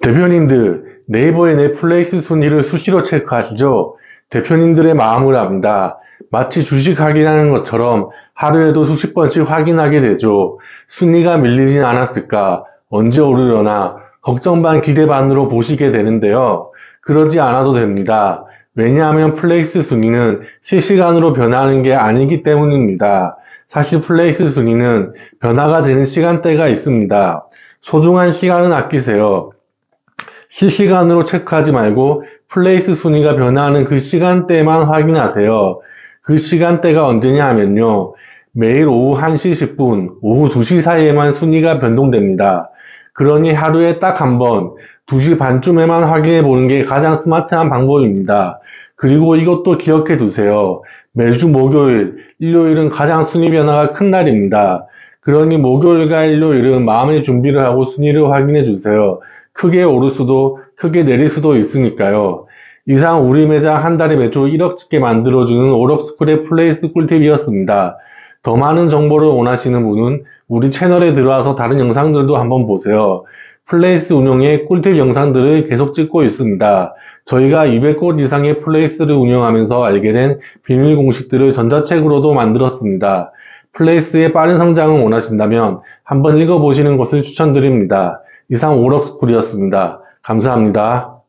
대표님들, 네이버의 넷플레이스 순위를 수시로 체크하시죠? 대표님들의 마음을 압니다. 마치 주식 확인하는 것처럼 하루에도 수십 번씩 확인하게 되죠. 순위가 밀리진 않았을까? 언제 오르려나? 걱정 반 기대 반으로 보시게 되는데요. 그러지 않아도 됩니다. 왜냐하면 플레이스 순위는 실시간으로 변하는 게 아니기 때문입니다. 사실 플레이스 순위는 변화가 되는 시간대가 있습니다. 소중한 시간은 아끼세요. 실시간으로 체크하지 말고 플레이스 순위가 변화하는 그 시간대만 확인하세요. 그 시간대가 언제냐 하면요. 매일 오후 1시 10분, 오후 2시 사이에만 순위가 변동됩니다. 그러니 하루에 딱 한 번, 2시 반쯤에만 확인해 보는 게 가장 스마트한 방법입니다. 그리고 이것도 기억해 두세요. 매주 목요일, 일요일은 가장 순위 변화가 큰 날입니다. 그러니 목요일과 일요일은 마음의 준비를 하고 순위를 확인해 주세요. 크게 오를 수도, 크게 내릴 수도 있으니까요. 이상 우리 매장 한 달에 매출 1억 찍게 만들어주는 오럭스쿨의 플레이스 꿀팁이었습니다. 더 많은 정보를 원하시는 분은 우리 채널에 들어와서 다른 영상들도 한번 보세요. 플레이스 운영의 꿀팁 영상들을 계속 찍고 있습니다. 저희가 200곳 이상의 플레이스를 운영하면서 알게 된 비밀 공식들을 전자책으로도 만들었습니다. 플레이스의 빠른 성장을 원하신다면 한번 읽어보시는 것을 추천드립니다. 이상 오럭스쿨이었습니다. 감사합니다.